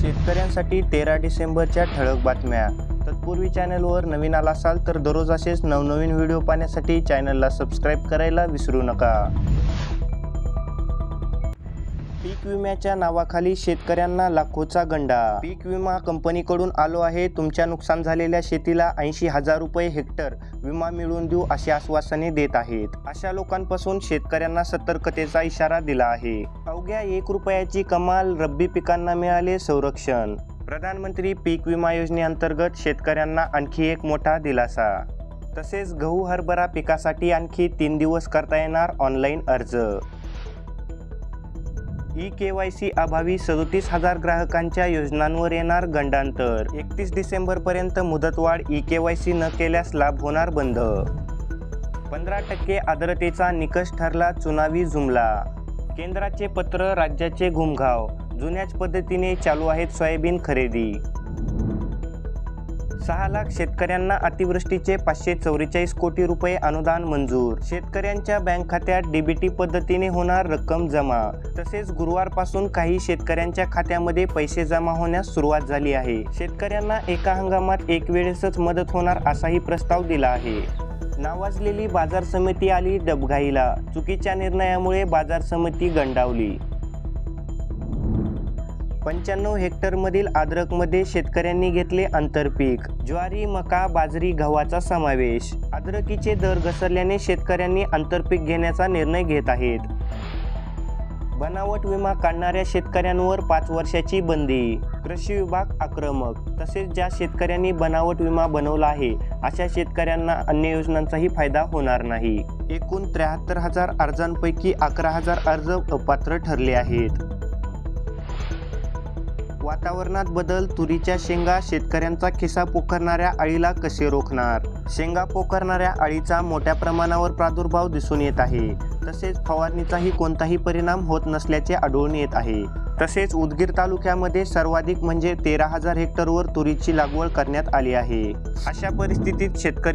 शेतकऱ्यांसाठी तेरा डिसेंबरच्या ठळक बातम्या. तत्पूर्वी चॅनलवर नवीन आला असाल तर दररोज असेच नवनवीन व्हिडिओ पाहण्यासाठी चॅनलला सबस्क्राईब करायला विसरू नका. पीक विम्याच्या नावाखाली शेतकऱ्यांना लाखोचा गंडा. पीक विमा कंपनीकडून आलो आहे. तुमच्या नुकसान झालेल्या शेतीला ऐंशी हजार रुपये हेक्टर विमा मिळवून देऊ अशी आश्वासने देत आहेत. अशा लोकांपासून शेतकऱ्यांना सतर्कतेचा इशारा दिला आहे. अवघ्या एक रुपयाची कमाल रब्बी पिकांना मिळाले संरक्षण. प्रधानमंत्री पीक विमा योजनेअंतर्गत शेतकऱ्यांना आणखी एक मोठा दिलासा. तसेच गहू हरभरा पिकासाठी आणखी तीन दिवस करता येणार ऑनलाईन अर्ज. ई के वाय सी अभावी सदोतीस हजार ग्राहकांच्या योजनांवर येणार गंडांतर. एकतीस डिसेंबरपर्यंत मुदतवाढ ई के वाय सी न केल्यास लाभ होणार बंद. पंधरा टक्के आर्द्रतेचा निकष ठरला चुनावी जुमला. केंद्राचे पत्र राज्याचे घुमघाव. जुन्याच पद्धतीने चालू आहेत सोयाबीन खरेदी. सहा लाख शेतकऱ्यांना अतिवृष्टीचे पाचशे चौवेचाळीस कोटी रुपये अनुदान मंजूर. शेतकऱ्यांच्या बँक खात्यात डीबीटी पद्धतीने होणार रक्कम जमा. तसेच गुरुवारपासून काही शेतकऱ्यांच्या खात्यामध्ये पैसे जमा होण्यास सुरुवात झाली आहे. शेतकऱ्यांना एका हंगामात एक वेळेसच मदत होणार असाही प्रस्ताव दिला आहे. नावाजलेली बाजार समिती आली डबघाईला. चुकीच्या निर्णयामुळे बाजार समिती गंडावली. पंच्याण्णव हेक्टरमधील आद्रकमध्ये शेतकऱ्यांनी घेतले आंतरपीक. ज्वारी मका बाजरी गव्हाचा समावेश. आद्रकीचे दर घसरल्याने शेतकऱ्यांनी आंतरपीक घेण्याचा निर्णय घेत आहेत. बनावट विमा काढणाऱ्या शेतकऱ्यांवर पाच वर्षाची बंदी. कृषी विभाग आक्रमक. तसेच ज्या शेतकऱ्यांनी बनावट विमा बनवला आहे अशा शेतकऱ्यांना अन्य योजनांचाही फायदा होणार नाही. एकूण त्र्याहत्तर हजार अर्जांपैकी अकरा हजार अर्ज अपात्र ठरले आहेत. वातावरणात बदल तुरीच्या शेंगा शेतकऱ्यांचा खिसा पोखरणाऱ्या अळीला कसे रोखणार? शेंगा पोखरणाऱ्या अळीचा मोठ्या प्रमाणावर प्रादुर्भाव दिसून येत आहे. तसेच फवारणीचाही कोणताही परिणाम होत नसल्याचे आढळून येत आहे. तसेच उदगीर तालुक्यामध्ये सर्वाधिक म्हणजे तेरा हजार हेक्टरवर तुरीची लागवड करण्यात आली आहे. अशा परिस्थितीत शेतकरी